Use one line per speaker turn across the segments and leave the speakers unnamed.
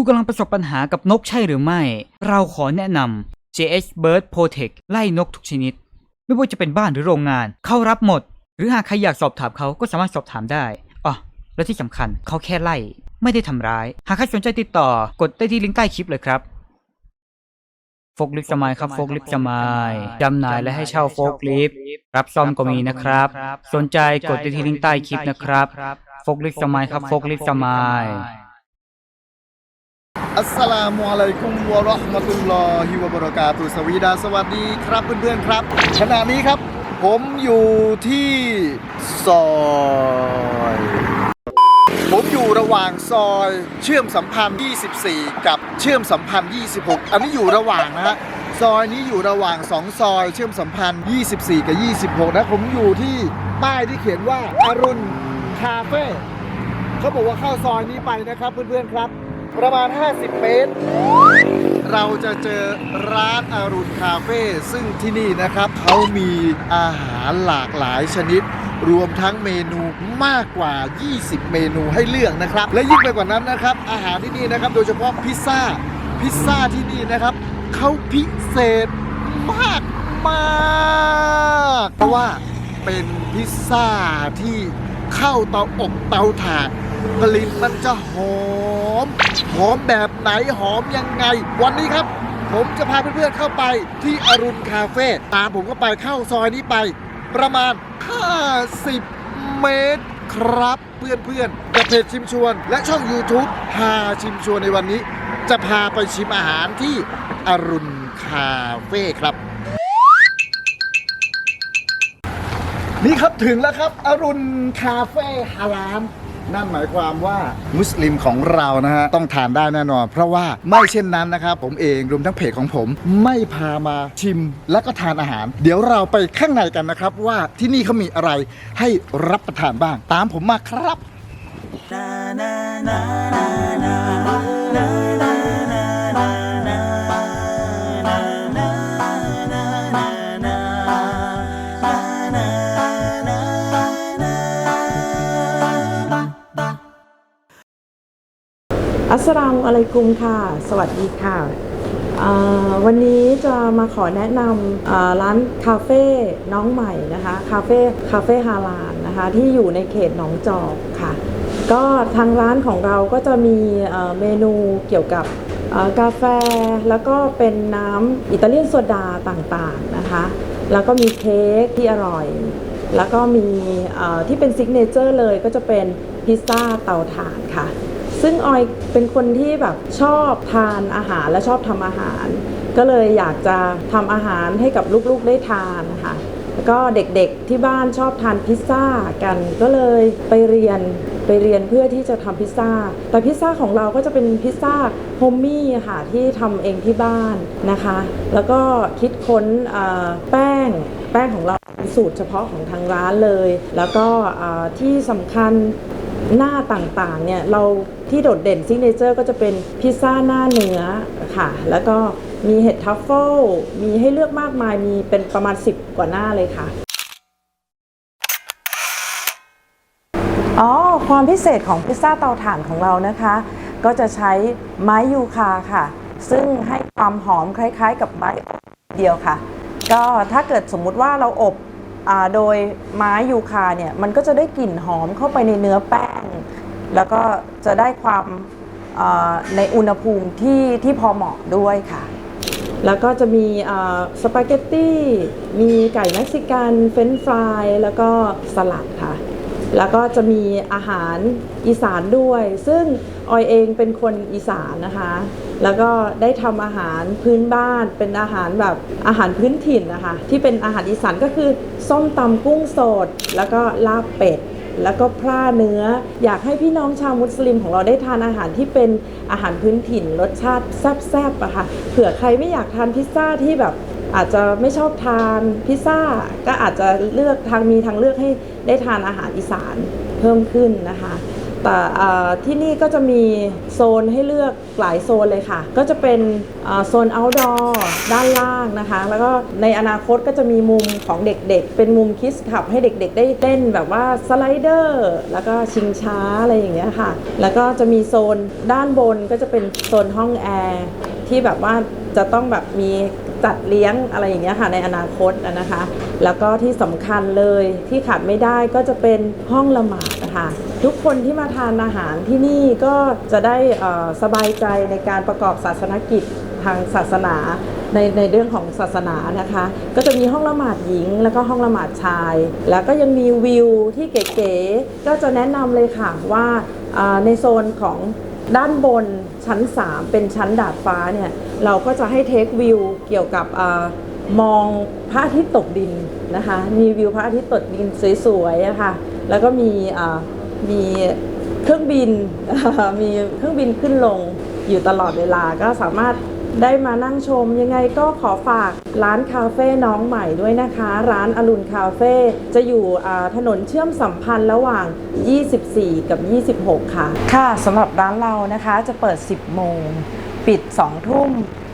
คุณกำลังประสบปัญหากับนกใช่หรือไม่ เราขอแนะนำ JH Bird Protect ไล่นกทุกชนิด ไม่ว่าจะเป็นบ้านหรือโรงงาน เขารับหมด หรือหากใครอยากสอบถามเขาก็สามารถสอบถามได้อ๋อและที่สำคัญเขาแค่ไล่ ไม่ได้ทำร้าย หากใครสนใจติดต่อกดได้ที่ลิงก์ใต้คลิปเลยครับโฟกลิฟต์สมายครับโฟกลิฟต์สมายจำหน่ายและให้เช่าโฟกลิฟต์รับซ่อมก็มีนะครับ สนใจกดได้ที่ลิงก์ใต้คลิปนะครับโฟกลิฟต์สมายครับโฟกลิฟต์สมาย
อัสสลามุอะลัยกุมวะเราะห์มะตุลลอฮิวะบะเราะกาตุสวีดาสวัสดีครับเพื่อนๆครับ ขณะนี้ครับ ผมอยู่ที่ซอยผมอยู่ระหว่างซอยเชื่อมสัมพันธ์ 24 กับเชื่อมสัมพันธ์ 26 อันนี้อยู่ระหว่างนะฮะซอยนี้อยู่ระหว่าง 2 ซอย เชื่อมสัมพันธ์ 24 กับ 26 นะผมอยู่ที่ป้ายที่เขียนว่าอารุณคาเฟ่เขาบอกว่าเข้าซอยนี้ไปนะครับเพื่อนๆครับ ประมาณ 50 เมตร เราจะเจอร้านอารุณคาเฟ่ซึ่งที่นี่นะครับเขามีอาหารหลากหลายชนิด รวมทั้งเมนูมากกว่า 20 เมนูให้เลือกนะครับ และยิ่งไปกว่านั้นนะครับ อาหารที่นี่นะครับ โดยเฉพาะพิซซ่า พิซซ่าที่นี่นะครับเขาพิเศษมากมากเพราะว่าเป็นพิซซ่าที่เข้าเตาอบเตาถ่านกลิ่นมันจะหอม หอมแบบไหนหอมยังไง วันนี้ครับ ผมจะพาเพื่อนๆเข้าไปที่อรุณคาเฟ่ตามผมก็ไปเข้าซอยนี้ไป ประมาณ 50 เมตรครับเพื่อนๆกับเพจชิมชวน และช่อง YouTube พาชิมชวนในวันนี้ จะพาไปชิมอาหารที่อรุณคาเฟ่ครับ นี่ครับถึงแล้วครับ อรุณคาเฟ่ฮาลาล นั่นหมายความว่ามุสลิมของเรานะฮะต้องทานได้แน่นอน เพราะว่าไม่เช่นนั้นนะครับผมเองรวมทั้งเพจของผม ไม่พามาชิมและก็ทานอาหาร เดี๋ยวเราไปข้างในกันนะครับว่าที่นี่เขามีอะไรให้รับประทานบ้าง ตามผมมาครับ
อัส สลามอะลัยกุมค่ะ สวัสดีค่ะ วันนี้จะมาขอแนะนำร้านคาเฟ่น้องใหม่นะคะ คาเฟ่คาเฟ่ฮาลานนะคะ ที่อยู่ในเขตหนองจอกค่ะ ก็ทางร้านของเราก็จะมีเอ่อเมนูเกี่ยวกับกาแฟแล้วก็เป็นน้ำอิตาเลียนโซดาต่างๆนะคะ แล้วก็มีเค้กที่อร่อย แล้วก็มีที่เป็นซิกเนเจอร์เลยก็จะเป็นพิซซ่าเตาถ่านค่ะ ซึ่งออยเป็นคนที่แบบชอบทานอาหารและชอบทำอาหาร ก็เลยอยากจะทำอาหารให้กับลูกๆได้ทานนะคะแล้วก็เด็กๆที่บ้านชอบทานพิซซ่ากันก็เลยไปเรียนไปเรียนเพื่อที่จะทำพิซซ่า แต่พิซซ่าของเราก็จะเป็นพิซซ่าโฮมมี่ค่ะที่ทำเองที่บ้านนะคะ แล้วก็คิดค้นแป้งแป้งของเราสูตรเฉพาะของทางร้านเลย แล้วก็ที่สำคัญ หน้าต่างๆเนี่ยเราที่โดดเด่นซิกเนเจอร์ก็จะเป็นพิซซ่าหน้าเนื้อค่ะ แล้วก็มีเห็ดทัฟเฟิลมีให้เลือกมากมายมีเป็นประมาณ 10 กว่าหน้าเลยค่ะ อ๋อ ความพิเศษของพิซซ่าเตาถ่านของเรานะคะ ก็จะใช้ไม้ยูคาค่ะ ซึ่งให้ความหอมคล้ายๆ กับไม้เดียวค่ะ ก็ถ้าเกิดสมมุติว่าเราอบ โดยไม้ยูคาเนี่ยมันก็จะได้กลิ่นหอมเข้าไปในเนื้อแป้ง แล้วก็จะได้ความอ่าในอุณหภูมิที่ที่พอเหมาะด้วยค่ะ แล้วก็จะมีอ่าสปาเกตตี้มีไก่เม็กซิกันเฟรนช์ฟรายแล้วก็สลัดค่ะ แล้วก็จะมีอาหารอีสานด้วย ซึ่ง ออยเองเป็นคนอีสานนะคะ แล้วก็ได้ทำอาหารพื้นบ้านเป็นอาหารแบบอาหารพื้นถิ่นนะคะ ที่เป็นอาหารอีสานก็คือส้มตำกุ้งสด แล้วก็ลาบเป็ดแล้วก็พร่าเนื้อ อยากให้พี่น้องชาวมุสลิมของเราได้ทานอาหารที่เป็นอาหารพื้นถิ่น รสชาติแซ่บๆอะค่ะเผื่อใครไม่อยากทานพิซซ่าที่แบบอาจจะไม่ชอบทานพิซซ่า ก็อาจจะเลือกทางมีทางเลือกให้ได้ทานอาหารอีสานเพิ่มขึ้นนะคะ แต่ที่นี่ก็จะมีโซนให้เลือกหลายโซนเลยค่ะ ก็จะเป็นโซน outdoor ด้านล่างนะคะ แล้วก็ในอนาคตก็จะมีมุมของเด็กๆ เป็นมุมคิสขับให้เด็กๆ ได้เต้นแบบว่าสไลเดอร์แล้วก็ชิงช้าอะไรอย่างเงี้ยค่ะ แล้วก็จะมีโซนด้านบนก็จะเป็นโซนห้องแอร์ที่แบบว่าจะต้องแบบมีจัดเลี้ยงอะไรอย่างเงี้ยค่ะในอนาคตนะคะ แล้วก็ที่สำคัญเลยที่ขาดไม่ได้ก็จะเป็นห้องละหมาด คะทุกคนที่มาทานอาหารที่นี่ก็จะได้สบายใจในการประกอบศาสนกิจทางศาสนาในในเรื่องของศาสนานะคะ ก็จะมีห้องละหมาดหญิง แล้วก็ห้องละหมาดชาย แล้วก็ยังมีวิวที่เก๋ๆก็จะแนะนำเลยค่ะว่าในโซนของด้านบนชั้น 3 เป็นชั้นดาดฟ้าเนี่ยเราก็จะให้เทควิวเกี่ยวกับอมองพระอาทิตย์ตกดินนะคะ มีวิวพระอาทิตย์ตกดินสวยๆอะค่ะ แล้วก็มีมีเครื่องบินมีเครื่องบินขึ้นลงอยู่ตลอดเวลาก็สามารถได้มานั่งชมยังไงก็ขอฝากร้านคาเฟ่น้องใหม่ด้วยนะคะ ร้านอรุณคาเฟ่จะอยู่ถนนเชื่อมสัมพันธ์ระหว่าง 24 กับ 26 ค่ะ ค่ะสำหรับร้านเรานะคะจะเปิด 10 โมง ปิด 2 ทุ่ม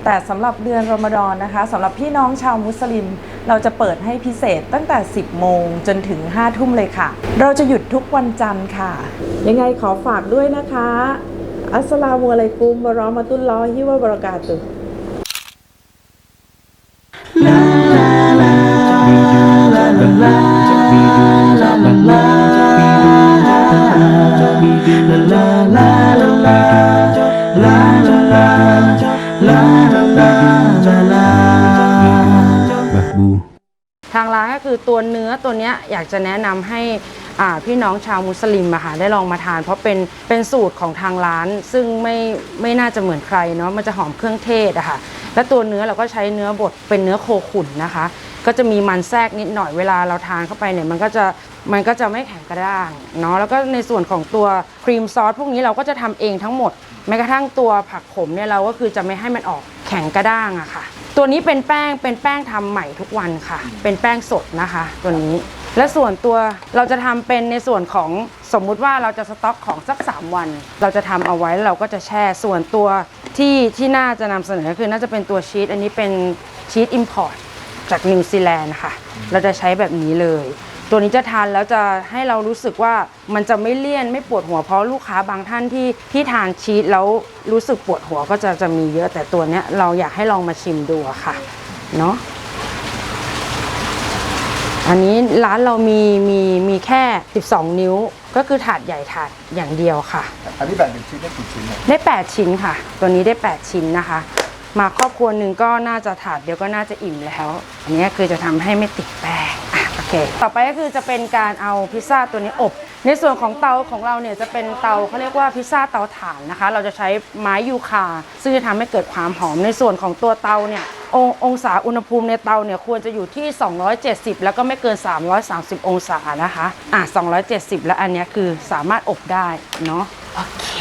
แต่สำหรับเดือนรอมฎอนนะคะสำหรับพี่น้องชาวมุสลิม เราจะเปิดให้พิเศษตั้งแต่ 10 โมงจนถึง 5 ทุ่มเลยค่ะ เราจะหยุดทุกวันจันทร์ค่ะ ยังไงขอฝากด้วยนะคะ อัสสลามุอะลัยกุมบรอมะตุลลอฮิวะบรากาตุ
อยากจะแนะนำให้พี่น้องชาวมุสลิมอะค่ะได้ลองมาทาน เพราะเป็นเป็นสูตรของทางร้าน ซึ่งไม่ไม่น่าจะเหมือนใครเนาะมันจะหอมเครื่องเทศอะค่ะและตัวเนื้อเราก็ใช้เนื้อบดเป็นเนื้อโคขุนนะคะ ก็จะมีมันแทรกนิดหน่อยเวลาเราทานเข้าไปเนี่ยมันก็จะมันก็จะไม่แข็งกระด้างเนาะแล้วก็ในส่วนของตัวครีมซอสพวกนี้เราก็จะทำเองทั้งหมดแม้กระทั่งตัวผักขมเนี่ยเราก็คือจะไม่ให้มันออกแข็งกระด้างอะค่ะ ตัวนี้เป็นแป้งเป็นแป้งทำใหม่ทุกวันค่ะ เป็นแป้งสดนะคะ ตัวนี้ และส่วนตัวเราจะทำเป็นในส่วนของสมมุติว่าเราจะสต็อกของสัก 3 วัน เราจะทำเอาไว้แล้วเราก็จะแช่ส่วนตัวที่ที่น่าจะนำเสนอคือน่าจะเป็นตัวชีสอันนี้เป็นชีสอิมพอร์ตจากนิวซีแลนด์ค่ะ เราจะใช้แบบนี้เลย ตัวนี้จะทานแล้วจะให้เรารู้สึกว่ามันจะไม่เลี่ยนไม่ปวดหัวเพราะลูกค้าบางท่านที่ที่ทานชีสแล้วรู้สึกปวดหัวก็จะจะมีเยอะแต่ตัวเนี้ยเราอยากให้ลองมาชิมดูอะค่ะเนาะ อันนี้ร้านเรามีมีมีแค่ 12 นิ้ว ก็คือถาดใหญ่ถาดอย่างเดียวค่ะ
อันนี้แบ่งเป็นชิ้นได้กี่ชิ้นเนี่ย
ได้ 8 ชิ้นค่ะ ตัวนี้ได้ 8 ชิ้นนะคะ มาครอบครัวหนึ่งก็น่าจะถาดเดียวก็น่าจะอิ่มแล้ว อันนี้คือจะทำให้ไม่ติดแป้งอะ โอเค ต่อไปก็คือจะเป็นการเอาพิซซ่าตัวนี้อบ ในส่วนของเตาของเราเนี่ยจะเป็นเตาเขาเรียกว่าพิซซ่าเตาถ่านนะคะ เราจะใช้ไม้ยูคา ซึ่งจะทำให้เกิดความหอม ในส่วนของตัวเตาเนี่ยององศาอุณหภูมิในเตาเนี่ยควรจะอยู่ที่ 270 แล้วก็ไม่เกิน 330 องศานะคะ อะ 270 แล้วอันนี้คือสามารถอบได้เนาะ โอเค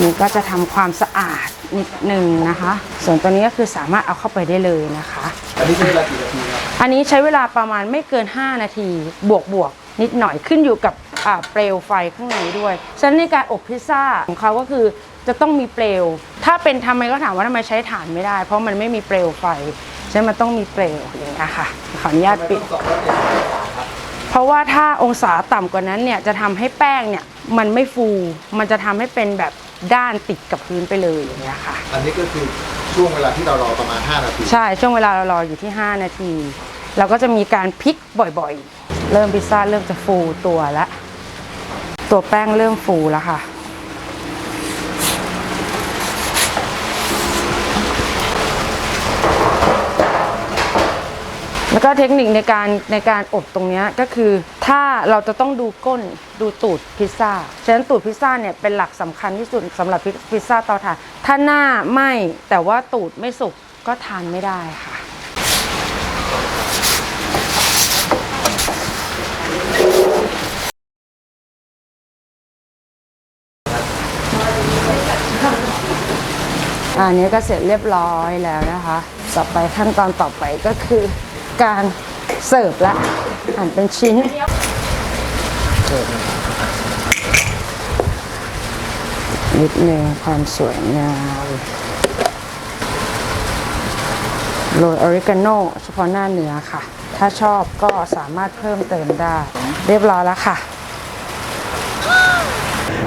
นี่ก็จะทำความสะอาดนิดนึงนะคะ ส่วนตัวนี้ก็คือสามารถเอาเข้าไปได้เลยนะคะ
อันนี้ใช้เวลากี่นาทีครับ
อันนี้ใช้เวลาประมาณไม่เกิน 5 นาที บวกบวกนิดหน่อยขึ้นอยู่กับเปลวไฟข้างในด้วย ฉะนั้นในการอบพิซซ่าของเขาก็คือจะต้องมีเปลว ถ้าเป็นทำไมก็ถามว่าทำไมใช้ถ่านไม่ได้ เพราะมันไม่มีเปลวไฟฉะนั้นมันต้องมีเปลวอย่างนี้ค่ะ ขออนุญาตปิด เพราะว่าถ้าองศาต่ำกว่านั้นเนี่ยจะทำให้แป้งเนี่ยมันไม่ฟู มันจะทำให้เป็นแบบ ด้านติดกับพื้นไปเลยอย่างเงี้ยค่ะ
อันนี้ก็คือช่วงเวลาที่เรารอประมาณ 5 นาที
ใช่ช่วงเวลาเรารออยู่ที่ 5 นาที เราก็จะมีการพลิกบ่อยๆ เริ่มพิซซ่าเริ่มจะฟูตัวแล้วตัวแป้งเริ่มฟูแล้วค่ะ แล้วก็เทคนิคในการในการอบตรงนี้ก็คือ ถ้าเราจะต้องดูก้นดูตูดพิซซ่าฉะนั้นตูดพิซซ่าเนี่ยเป็นหลักสำคัญที่สุดสำหรับพิซซ่าเตาถ่านถ้าหน้าไหม้แต่ว่าตูดไม่สุกก็ทานไม่ได้ค่ะอันนี้ก็เสร็จเรียบร้อยแล้วนะคะ ต่อไปขั้นตอนต่อไปก็คือ การเสิร์ฟละหั่นเป็นชิ้นนิดนึงความสวยงามโรยออริกาโนเฉพาะหน้าเนื้อค่ะ ถ้าชอบก็สามารถเพิ่มเติมได้ เรียบร้อยแล้วค่ะ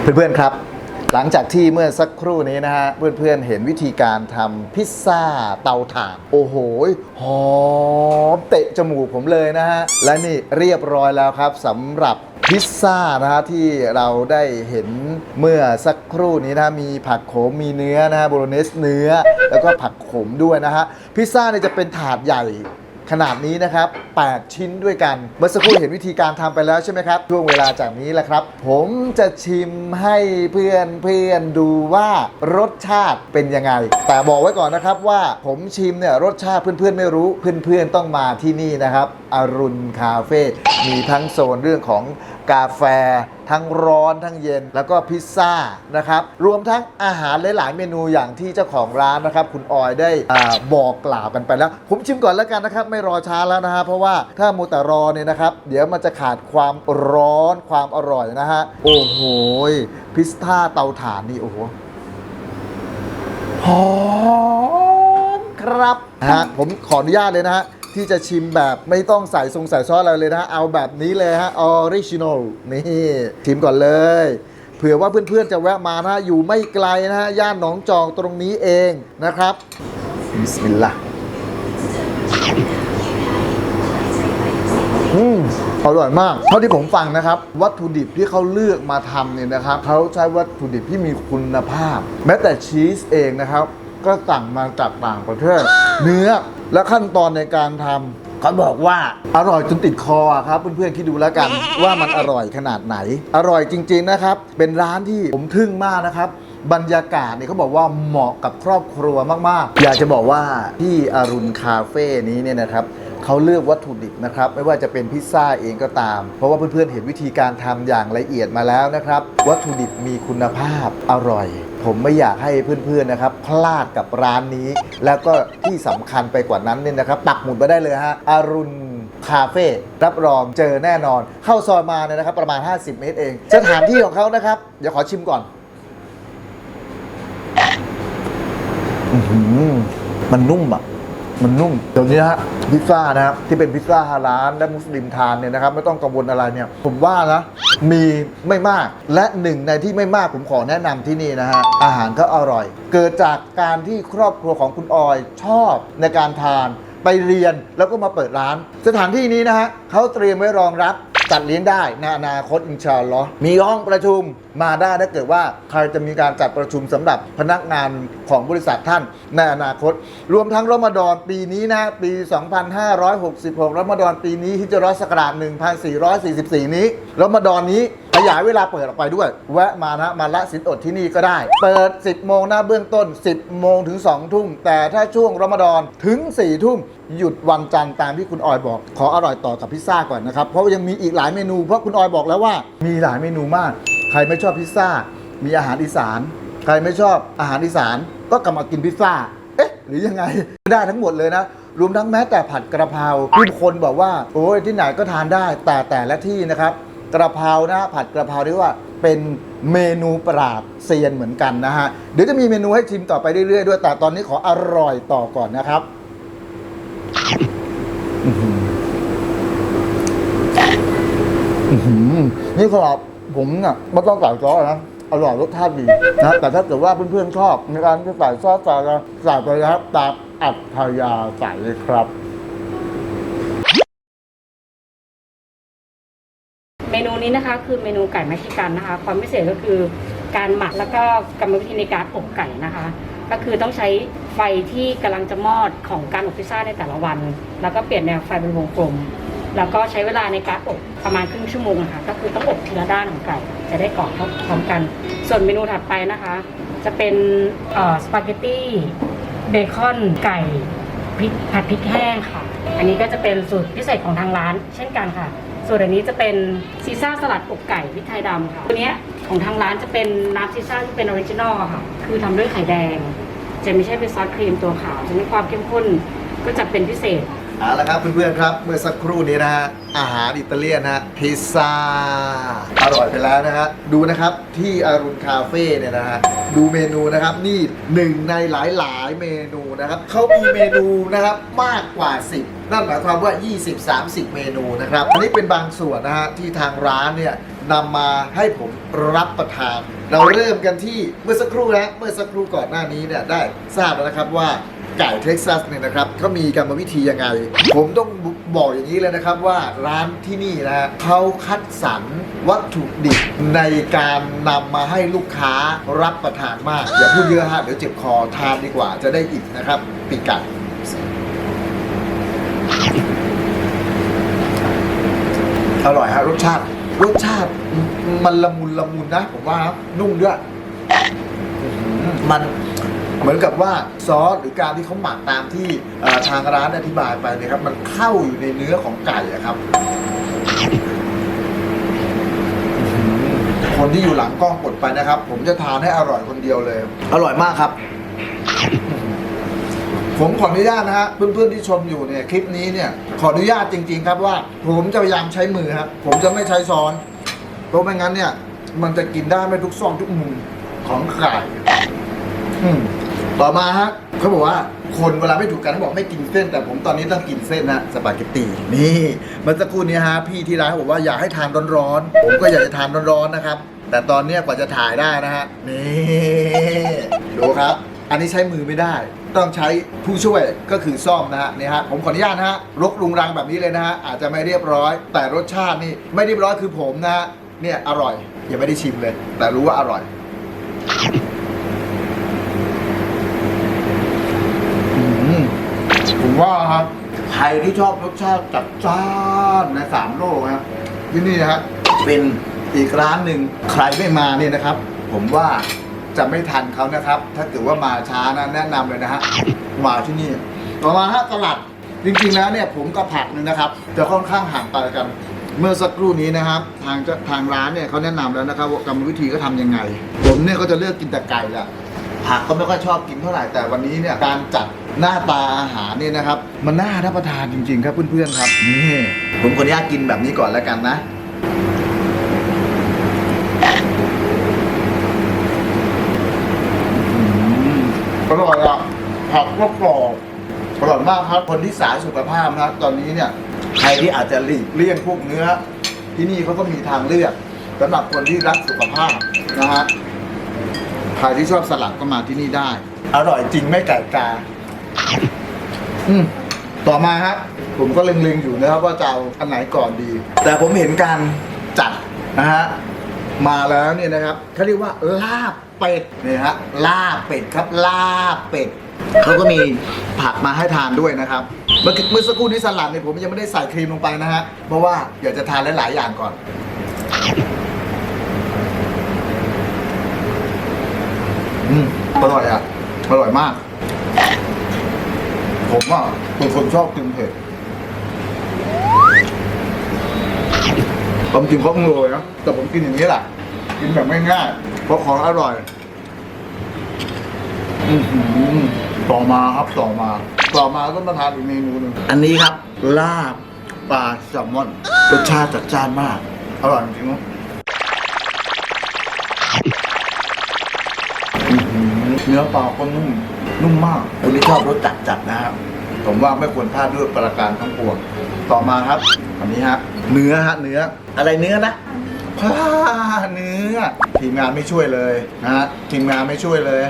เพื่อนๆครับ หลังจากที่เมื่อสักครู่นี้นะฮะเพื่อนๆเห็นวิธีการทำพิซซ่าเตาถ่านโอ้โหหอมเตะจมูกผมเลยนะฮะและนี่เรียบร้อยแล้วครับสำหรับพิซซ่านะฮะที่เราได้เห็นเมื่อสักครู่นี้นะมีผักโขมมีเนื้อนะฮะโบโลเนสเนื้อ แล้วก็ผักขมด้วยนะฮะพิซซ่าเนี่ยจะเป็นถาดใหญ่ ขนาดนี้นะครับ 8 ชิ้นด้วยกัน เมื่อสักครู่เห็นวิธีการทำไปแล้วใช่ไหมครับ ช่วงเวลาจากนี้แหละครับ ผมจะชิมให้เพื่อนเพื่อนดูว่ารสชาติเป็นยังไง แต่บอกไว้ก่อนนะครับว่าผมชิมเนี่ยรสชาติเพื่อนๆไม่รู้เพื่อนๆต้องมาที่นี่นะครับอรุณคาเฟ่มีทั้งโซนเรื่องของกาแฟ ทั้งร้อนทั้งเย็น แล้วก็พิซซ่านะครับ รวมทั้งอาหารหลายๆเมนูอย่างที่เจ้าของร้านนะครับ คุณออยได้อาบอกกล่าวกันไปแล้ว ผมชิมก่อนแล้วกันนะครับ ไม่รอช้าแล้วนะฮะเพราะว่าถ้ามูแต่รอเนี่ยนะครับ เดี๋ยวมันจะขาดความร้อนความอร่อยนะฮะโอ้โหพิซซ่าเตาถ่านนี่โอ้โหหอมครับฮะผมขออนุญาตเลยนะฮะ ที่จะชิมแบบไม่ต้องใส่ทรงใส่ซอสอะไรเลยนะฮะเอาแบบนี้เลยฮะออริจินอลนี่ ชิมก่อนเลย เผื่อว่าเพื่อนๆจะแวะมานะฮะอยู่ไม่ไกลนะฮะ ย่านหนองจอกตรงนี้เองนะครับบิสมิลลาห์อืมอร่อยมาก เท่าที่ผมฟังนะครับ วัตถุดิบที่เขาเลือกมาทำเนี่ยนะครับเขาใช้วัตถุดิบที่มีคุณภาพ แม้แต่ชีสเองนะครับ ก็สั่งมาจากต่างประเทศ เนื้อ และขั้นตอนในการทำเขาบอกว่าอร่อยจนติดคออะครับ เพื่อนๆคิดดูแล้วกัน ว่ามันอร่อยขนาดไหน อร่อยจริง ๆนะครับ เป็นร้านที่ผมทึ่งมากนะครับ บรรยากาศเนี่ยเขาบอกว่าเหมาะกับครอบครัวมากๆ อยากจะบอกว่าที่อรุณคาเฟ่นี้เนี่ยนะครับเขาเลือกวัตถุดิบนะครับ ไม่ว่าจะเป็นพิซซ่าเองก็ตาม เพราะว่าเพื่อนๆเห็นวิธีการทำอย่างละเอียดมาแล้วนะครับ วัตถุดิบมีคุณภาพอร่อย ผมไม่อยากให้เพื่อนๆนะครับ พลาดกับร้านนี้ แล้วก็ที่สำคัญไปกว่านั้นเนี่ยนะครับปักหมุดมาได้เลยฮะอรุณคาเฟ่รับรองเจอแน่นอน เข้าซอยมาเนี่ยนะครับ ประมาณ 50 เมตรเอง สถานที่ของเขานะครับ เดี๋ยวขอชิมก่อน อื้อหือมันนุ่มอะ มันนุ่มเดี๋ยวนี้ฮะพิซซ่านะครับที่เป็นพิซซ่าฮาลาลและมุสลิมทานเนี่ยนะครับไม่ต้องกังวลอะไรเนี่ย ผมว่านะมีไม่มากและหนึ่งในที่ไม่มากผมขอแนะนำที่นี่นะฮะอาหารก็อร่อย เกิดจากการที่ครอบครัวของคุณออยชอบในการทานไปเรียนแล้วก็มาเปิดร้าน สถานที่นี้นะฮะเขาเตรียมไว้รองรับ จัดเลี้ยงได้ในอนาคตอินชาอัลลอฮ์มีห้องประชุมมาได้ถ้าเกิดว่าใครจะมีการจัดประชุมสำหรับพนักงานของบริษัทท่านในอนาคต รวมทั้งรอมฎอนปีนี้นะปี 2566รอมฎอนปีนี้ฮิจรัสกราช1444 นี้รอมฎอนนี้ขยายเวลาเปิดออกไปด้วยแวะมานะมาละสินอดที่นี่ก็ได้ เปิด 10 โมงหนะเบื้องต้น 10 โมงถึง 2 ทุ่ม แต่ถ้าช่วงรอมฎอนถึง 4 ทุ่ม หยุดวันจันทร์ตามที่คุณออยบอก ขออร่อยต่อกับพิซซ่าก่อนนะครับ เพราะยังมีอีกหลายเมนู เพราะคุณออยบอกแล้วว่ามีหลายเมนูมาก ใครไม่ชอบพิซซ่า มีอาหารอีสาน ใครไม่ชอบอาหารอีสานก็กลับมากินพิซซ่า เอ๊ะ หรือยังไง ได้ทั้งหมดเลยนะ รวมทั้งแม้แต่ผัดกระเพราที่คนบอกว่า โอ้ยที่ไหนก็ทานได้ แต่แต่ละที่นะครับ กระเพรานะ ผัดกระเพราเรียกว่าเป็นเมนูปราบเซียนเหมือนกันนะฮะ เดี๋ยวจะมีเมนูให้ชิมต่อไปเรื่อยๆด้วย แต่ตอนนี้ขออร่อยต่อก่อนนะครับ อื้อหืออื้อหือนี่สำหรับผมเนี่ยไม่ต้องใส่ซอสนะอร่อยรสชาติดีนะแต่ถ้าเกิดว่าเพื่อนๆชอบในการที่ใส่ซอสใส่อะไรใส่ไปนะครับตามอัธยาศัยเลยครับ
เมนูนี้นะคะ คือเมนูไก่เม็กซิกันนะคะ ความพิเศษก็คือการหมักแล้วก็กรรมวิธีในการอบไก่นะคะ ก็คือต้องใช้ไฟที่กำลังจะมอดของการอบพิซซ่าในแต่ละวัน แล้วก็เปลี่ยนแนวไฟเป็นวงกลม แล้วก็ใช้เวลาในการอบประมาณครึ่งชั่วโมงนะคะก็คือต้องอบทีละด้านของไก่จะได้กรอบพร้อมกัน ส่วนเมนูถัดไปนะคะ จะเป็นเอ่อสปาเกตตี้เบคอนไก่พริกผัดพริกแห้งค่ะ อันนี้ก็จะเป็นสูตรพิเศษของทางร้าน เช่นกันค่ะ ส่วนอันนี้จะเป็นซีซ่าสลัดอกไก่พริกไทยดำค่ะตัวเนี้ย ของทางร้านจะเป็นน้ำซีซ่าที่เป็นออริจินอลค่ะ คือทำด้วยไข่แดง จะไม่ใช่เป็นซอสครีมตัวขาวจะมีความเข้มข้นก็จะเป็นพิเศษ
เอาละครับเพื่อนๆครับ เมื่อสักครู่นี้นะฮะอาหารอิตาเลียนนะฮะพิซซ่าอร่อยไปแล้วนะฮะดูนะครับที่อารุณคาเฟ่เนี่ยนะฮะดูเมนูนะครับนี่หนึ่งในหลายๆเมนูนะครับเขามีเมนูนะครับมากกว่า 10 นั่นหมายความว่า 20-30 เมนูนะครับ อันนี้เป็นบางส่วนนะฮะที่ทางร้านเนี่ยนำมาให้ผมรับประทาน เราเริ่มกันที่เมื่อสักครู่นะเมื่อสักครู่ก่อนหน้านี้เนี่ยได้ทราบแล้วนะครับว่าไก่เท็กซัสเนี่ยนะครับเขามีกรรมวิธียังไง ผมต้องบอกอย่างนี้เลยนะครับว่าร้านที่นี่นะเขาคัดสรรวัตถุดิบในการนำมาให้ลูกค้ารับประทานมาก อย่าพูดเยอะฮะเดี๋ยวเจ็บคอทานดีกว่าจะได้อิ่มนะครับปีกไก่ อร่อยฮะรสชาติ รสชาติมันละมุนละมุนนะผมว่านะนุ่มด้วยมันเหมือนกับว่าซอสหรือการที่เขาหมักตามที่ทางร้านอธิบายไปเนะครับ มันเข้าอยู่ในเนื้อของไก่อะครับ คนที่อยู่หลังกล้องกดไปนะครับ ผมจะทานให้อร่อยคนเดียวเลย อร่อยมากครับ ผมขออนุญาตนะฮะเพื่อนๆที่ชมอยู่เนี่ยคลิปนี้เนี่ยขออนุญาตจริง ๆ ครับว่า ผมจะพยายามใช้มือครับผมจะไม่ใช้ช้อนเพราะไม่งั้นเนี่ย มันจะกินได้ไม่ทุกซองทุกมุมของไก่ต่อมาฮะเขาบอกว่าคนเวลาไม่ถูกกันเขาบอกไม่กินเส้น แต่ผมตอนนี้ต้องกินเส้นนะสปาเกตตีนี่เมื่อสักครู่นี้ฮะพี่ที่ร้านบอกว่าอยากให้ทานร้อนๆผมก็อยากจะทานร้อนๆนะครับ แต่ตอนนี้กว่าจะถ่ายได้นะฮะนี่ดูครับ อันนี้ใช้มือไม่ได้ ต้องใช้ผู้ช่วยก็คือซ่อมนะฮะนี่ฮะผมขออนุญาตนะฮะรกรุงรังแบบนี้เลยนะฮะอาจจะไม่เรียบร้อย แต่รสชาตินี่ไม่เรียบร้อยคือผมนะฮะเนี่ยอร่อยยังไม่ได้ชิมเลย แต่รู้ว่าอร่อยผมว่าครับใครที่ชอบรสชาติจัดจ้านในสามโลกนะครับที่นี่นะฮะเป็นอีกร้านหนึ่งใครไม่มาเนี่ยนะครับ ผมว่า จะไม่ทันเขานะครับ ถ้าเกิดว่ามาช้านะแนะนำเลยนะฮะมาที่นี่ต่อมาฮะตลาดจริงๆแล้วเนี่ยผมกับผักนี่ยนะครับจะค่อนข้างห่างไกลกัน เมื่อสักครู่นี้นะครับ ทางทางร้านเนี่ยเขาแนะนำแล้วนะครับว่ากรรมวิธีก็ทำยังไง ผมเนี่ยก็จะเลือกกินแต่ไก่แหละผักก็ไม่ค่อยชอบกินเท่าไหร่แต่วันนี้เนี่ยการจัดหน้าตาอาหารเนี่ยนะครับ มันน่ารับประทานจริงๆ ครับเพื่อนๆครับนี่ผมขออนุญาตกินแบบนี้ก่อนแล้วกันนะอืมอร่อยอะผั ก็กรอบอร่อยมากครับคนที่สายสุขภาพนะครับตอนนี้เนี่ยใครที่อาจจะหลีกเลี่ยงพวกเนื้อ ที่นี่เขาก็มีทางเลือกสำหรับคนที่รักสุขภาพนะฮะใครที่ชอบสลัดก็มาที่นี่ได้ อร่อยจริงไม่ไก่กาอืมต่อมาครับ ผมก็เล็งๆอยู่นะครับว่าจะเอาอันไหนก่อนดี แต่ผมเห็นการจัดนะฮะมาแล้วเนี่ยนะครับเขาเรียกว่าลาบเป็ดนี่ฮะลาบเป็ดครับลาบเป็ด เขาก็มีผักมาให้ทานด้วยนะครับ เมื่อเมื่อสักครู่นี้สลัดเนี่ยผมยังไม่ได้ใส่ครีมลงไปนะฮะ เพราะว่าอยากจะทานหลายๆอย่างก่อน อืมอร่อยอะ อร่อยมาก ผมอะเป็นคนชอบกินเผ็ดความจริงเขาคงโรยนะแต่ผมกินอย่างนี้แหละกินแบบง่ายๆเพราะของอร่อย อือหือ ต่อมาครับต่อมาต่อมาก็มาทานอีกเมนูหนึ่งอันนี้ครับลาบปลาแซลมอนรสชาติจัดจ้านมากอร่อยจริงๆนะเนื้อปลาก็นุ่มนุ่มมากคนที่ชอบรสจัดจัดๆนะครับ ผมว่าไม่ควรพลาดด้วยประการทั้งปวงต่อมาครับอันนี้ฮะเนื้อฮะเนื้ออะไรเนื้อนะพลาเนื้อทีมงานไม่ช่วยเลยนะฮะทีมงานไม่ช่วยเลย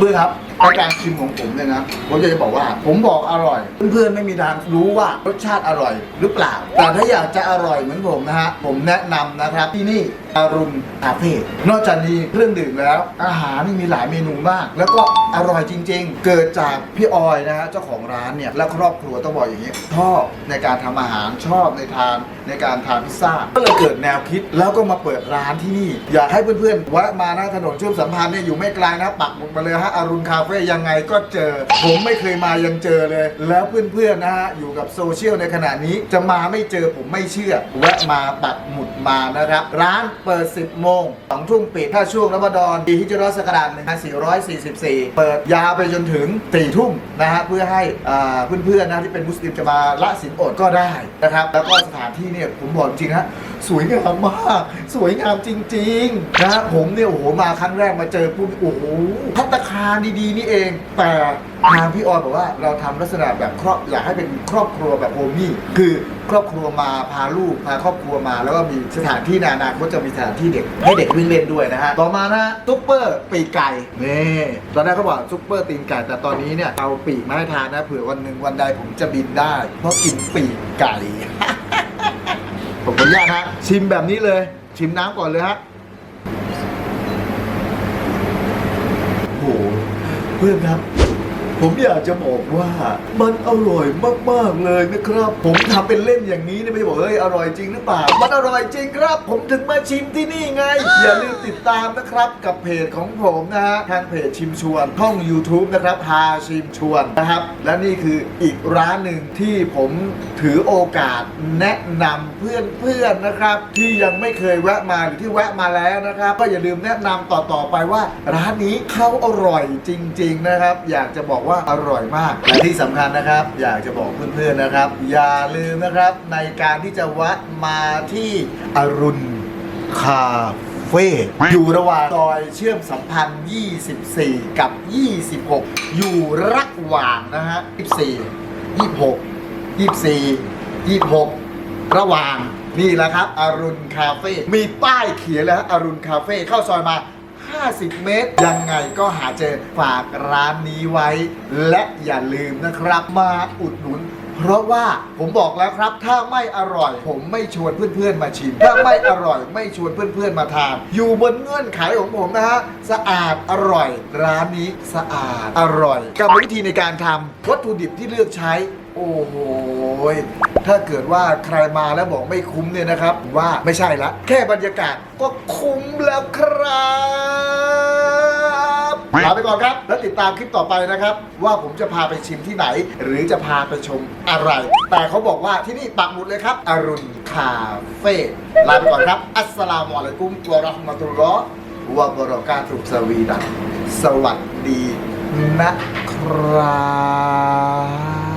เพื่อนๆครับราการชิมของผมเนี่ยนะผมอยากจะบอกว่า ผมบอกอร่อย เพื่อนๆไม่มีทางรู้ว่ารสชาติอร่อยหรือเปล่า แต่ถ้าอยากจะอร่อยเหมือนผมนะฮะผมแนะนำนะครับที่นี่อารุณคาเฟ่นอกจากนี้เครื่องดื่มแล้ว อาหารนี่มีหลายเมนูมาก แล้วก็อร่อยจริง ๆ เกิดจากพี่ออยนะฮะเจ้าของร้านเนี่ยและครอบครัวต้องบอกอย่างนี้ชอบในการทำอาหารชอบในทานในการทานพิซซ่าก็เลยเกิดแนวคิดแล้วก็มาเปิดร้านที่นี่ อยากให้เพื่อนๆแวะมาหนะถนนเชื่อมสัมพันธ์เนี่ยอยู่ไม่ไกลนะปักหมุดมาเลยฮะอรุณคาเฟ่ยังไงก็เจอ ผมไม่เคยมายังเจอเลย แล้วเพื่อนๆนะฮะอยู่กับโซเชียลในขณะนี้จะมาไม่เจอผมไม่เชื่อ แวะมาปักหมุดมานะครับ ร้านเปิด 10 โมง2ทุ่มปิดถ้าช่วงรอมฎอนปีฮิจรัสศักราช1444 เปิดยาวไปจนถึง4ทุ่มนะฮะเพื่อให้อ่าเพื่อนๆนะที่เป็นมุสลิมจะมาละสินอดก็ได้นะครับ แล้วก็สถานที่เนี่ยผมบอกจริงฮะ สวยงามมาก สวยงามจริงๆนะผมเนี่ยโอ้โหมาครั้งแรกมาเจอปุ๊บโอ้โหพัตคารดีๆนี่เอง แต่ทางพี่ออยบอกว่าเราทำลักษณะแบบครอบอยากให้เป็นครอบครัวแบบโฮมี่คือครอบครัวมาพาลูกพาครอบครัวมา แล้วก็มีสถานที่นอนาคตจะมีสถานที่เด็กให้เด็กวิ่งเล่นด้วยนะฮะต่อมานะซุปเปอร์ปีกไก่นี่ตอนแรกเขาบอกซุปเปอร์ตีนไก่แต่ตอนนี้เนี่ยเอาปีกมาให้ทานนะเผื่อวันหนึ่งวันใดผมจะบินได้ เพราะกินปีกไก่ ผมขออนุญาตฮะชิมแบบนี้เลย ชิมน้ำก่อนเลยฮะโอ้โหเพื่อนครับ ผมอยากจะบอกว่ามันอร่อยมากๆเลยนะครับ ผมทำเป็นเล่นอย่างนี้เนี่ยไม่บอกเฮ้ยอร่อยจริงหรือเปล่า มันอร่อยจริงครับ ผมถึงมาชิมที่นี่ไง อย่าลืมติดตามนะครับกับเพจของผมนะฮะทางเพจชิมชวนช่อง YouTube นะครับพาชิมชวนนะครับ และนี่คืออีกร้านหนึ่งที่ผมถือโอกาสแนะนำเพื่อนๆนะครับ ที่ยังไม่เคยแวะมาหรือที่แวะมาแล้วนะครับ ก็อย่าลืมแนะนำต่อๆไปว่าร้านนี้เขาอร่อยจริง ๆนะครับ อยากจะบอกว่าอร่อยมาก และที่สำคัญนะครับ อยากจะบอกเพื่อนๆนะครับ อย่าลืมนะครับในการที่จะแวะมาที่อรุณคาเฟ่อยู่ระหว่างซอยเชื่อมสัมพันธ์ 24 กับ 26 อยู่ระหว่างนะฮะ 24 26 24 26 ระหว่างนี่แหละครับ อรุณคาเฟ่ มีป้ายเขียนแล้วฮะอรุณคาเฟ่ เข้าซอยมา 50 เมตร ยังไงก็หาเจอฝากร้านนี้ไว้ และอย่าลืมนะครับมาอุดหนุน เพราะว่าผมบอกแล้วครับ ถ้าไม่อร่อย ผมไม่ชวนเพื่อนๆมาชิม ถ้าไม่อร่อย ไม่ชวนเพื่อนๆมาทาน อยู่บนเงื่อนไขของผมนะฮะสะอาดอร่อย ร้านนี้สะอาดอร่อยกรรมวิธีในการทำวัตถุดิบที่เลือกใช้ โอ้โหถ้าเกิดว่าใครมาแล้วบอกไม่คุ้มเนี่ยนะครับ ว่าไม่ใช่ละ แค่บรรยากาศก็คุ้มแล้วครับลาไปก่อนครับ แล้วติดตามคลิปต่อไปนะครับ ว่าผมจะพาไปชิมที่ไหน หรือจะพาไปชมอะไร แต่เขาบอกว่าที่นี่ปักหมุดเลยครับ อรุณคาเฟ่ลาไปก่อนครับ อัสสลามุอะลัยกุมวะเราะห์มะตุลลอฮ์วะบะเราะกาตุฮ์สวีดัสวัสดีนะครับ